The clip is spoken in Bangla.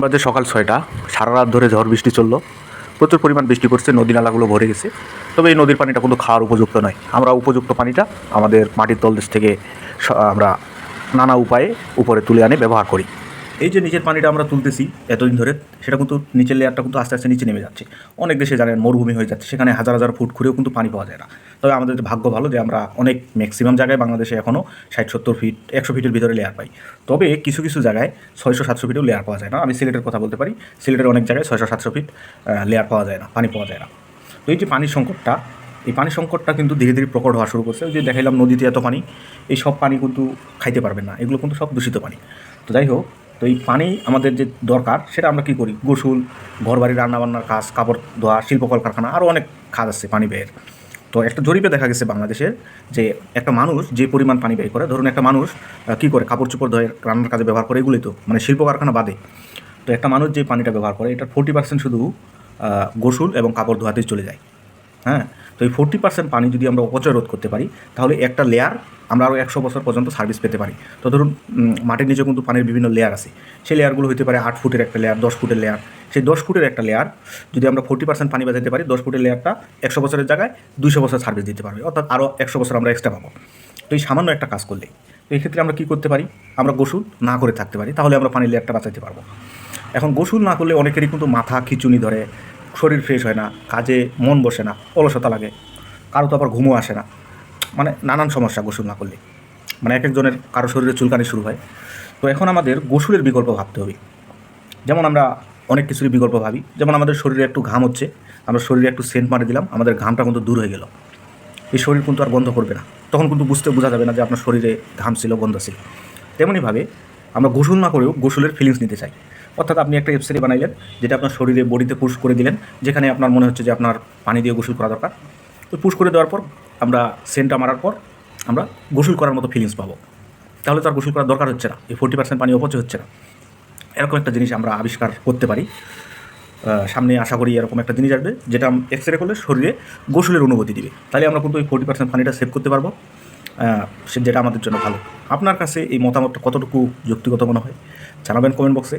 বাজে সকাল ছয়টা, সারা রাত ধরে ঝড় বৃষ্টি চলল। প্রচুর পরিমাণ বৃষ্টি পড়ছে, নদী নালাগুলো ভরে গেছে। তবে এই নদীর পানিটা কিন্তু খাওয়ার উপযুক্ত নয়। আমরা উপযুক্ত পানিটা আমাদের মাটির তলদেশ থেকে আমরা নানা উপায়ে উপরে তুলে আনে, ব্যবহার করি। এই যে নিচের পানিটা আমরা তুলতেছি এতদিন ধরে, সেটা কিন্তু নিচের লেয়ারটা কিন্তু আস্তে আস্তে নিচে নেমে যাচ্ছে। অনেক দেশে জানেন মরুভূমি হয়ে যাচ্ছে, সেখানে হাজার হাজার ফুট ঘুরেও কিন্তু পানি পাওয়া যায় না। তবে আমাদের ভাগ্য ভালো যে আমরা অনেক ম্যাক্সিমাম জায়গায় বাংলাদেশে এখনও ষাট, সত্তর ফিট একশো ফিটের ভিতরে লেয়ার পাই। তবে কিছু কিছু জায়গায় ছয়শো, সাতশো ফিটেও লেয়ার পাওয়া যায় না। আমি সিলেটের কথা বলতে পারি। সিলেটের অনেক জায়গায় ছয়শো, সাতশো ফিট লেয়ার পাওয়া যায় না, পানি পাওয়া যায় না। তো এই যে পানির সংকটটা, এই পানি সংকটটা কিন্তু ধীরে ধীরে প্রকট হওয়া শুরু করছে। যে দেখাইলাম নদীতে এত পানি, এই সব পানি কিন্তু খাইতে পারবে না। এগুলো কিন্তু সব দূষিত পানি। তো যাই হোক তো এই পানি আমাদের যে দরকার, সেটা আমরা কী করি? গোসল, ঘরবাড়ি, রান্নাবান্নার কাজ, কাপড় ধোয়া, শিল্প কলকারখানা আরও অনেক কাজ আছে পানি ব্যয়ের। তো একটা জরিপে দেখা গেছে বাংলাদেশের যে একটা মানুষ যে পরিমাণ পানি ব্যয় করে, ধরুন একটা মানুষ কী করে? কাপড় চোপড় ধোয় রান্নার কাজে ব্যবহার করে, এগুলোই তো মানে শিল্প কারখানা বাদে। তো একটা মানুষ যে পানিটা ব্যবহার করে, এটার ফোর্টি পার্সেন্ট শুধু গোসল এবং কাপড় ধোয়াতেই চলে যায়। হ্যাঁ? এই ফোর্টি পার্সেন্ট পানি যদি আমরা অপচয় রোধ করতে পারি, তাহলে একটা লেয়ার আমরা আরও একশো বছর পর্যন্ত সার্ভিস পেতে পারি। তো ধরুন মাটির নিচে কিন্তু পানির বিভিন্ন লেয়ার আছে। সেই লেয়ারগুলো হতে পারে আট ফুটের একটা লেয়ার দশ ফুটের লেয়ার সেই দশ ফুটের একটা লেয়ার যদি আমরা ফোর্টি পার্সেন্ট পানি বাঁচাতে পারি, দশ ফুটের লেয়ারটা একশো বছরের জায়গায় দুশো বছর সার্ভিস দিতে পারবে। অর্থাৎ আরও একশো বছর আমরা এক্সট্রা পাবো। তো এই সামান্য একটা কাজ করলে, তো এই ক্ষেত্রে আমরা কী করতে পারি? আমরা গোসল না করে থাকতে পারি, তাহলে আমরা পানির লেয়ারটা বাঁচাতে পারব। এখন গোসল না করলে অনেকেরই কিন্তু মাথা খিচুনি ধরে শরীর ফ্রেশ হয় না, কাজে মন বসে না, অলসতা লাগে, কারও তো আবার ঘুমও আসে না। মানে নানান সমস্যা গোসল না করলে। মানে এক একজনের কারও শরীরে চুলকানি শুরু হয়। তো এখন আমাদের গোসলের বিকল্প ভাবতে হবে। যেমন আমরা অনেক কিছুরই বিকল্প ভাবি। যেমন আমাদের শরীরে একটু ঘাম হচ্ছে, আমরা শরীরে একটু সেন্ট মারে দিলাম, আমাদের ঘামটা কিন্তু দূর হয়ে গেল। এই শরীর কিন্তু আর গন্ধ করবে না। তখন কিন্তু বুঝতে, বোঝা যাবে না যে আপনার শরীরে ঘাম ছিল, গন্ধ ছিল। তেমনইভাবে আমরা গোসল না করেও গোসলের ফিলিংস নিতে চাই। অর্থাৎ আপনি একটা এপসেরি বানাইলেন, যেটা আপনার শরীরে বডিতে পুশ করে দিলেন, যেখানে আপনার মনে হচ্ছে যে আপনার পানি দিয়ে গোসল করা দরকার। তো পুশ করে দেওয়ার পর আমরা সেন্টটা মারার পর আমরা গোসল করার মতো ফিলিংস পাবো। তাহলে তো আর গোসল করার দরকার হচ্ছে না, এই ফোর্টি পার্সেন্ট পানি অপচয় হচ্ছে না। এরকম একটা জিনিস আমরা আবিষ্কার করতে পারি। সামনে আশা করি এরকম একটা জিনিস আসবে, যেটা এক্স রে করলে শরীরে গোসলের অনুভূতি দিবে। তাহলে আমরা কিন্তু ওই ফোর্টি পার্সেন্ট পানিটা সেভ করতে পারব। যেটা আমাদের জন্য ভালো। আপনার কাছে এই মতামতটা কতটুকু যুক্তিগত মনে হয়? জানাবেন কমেন্ট বক্সে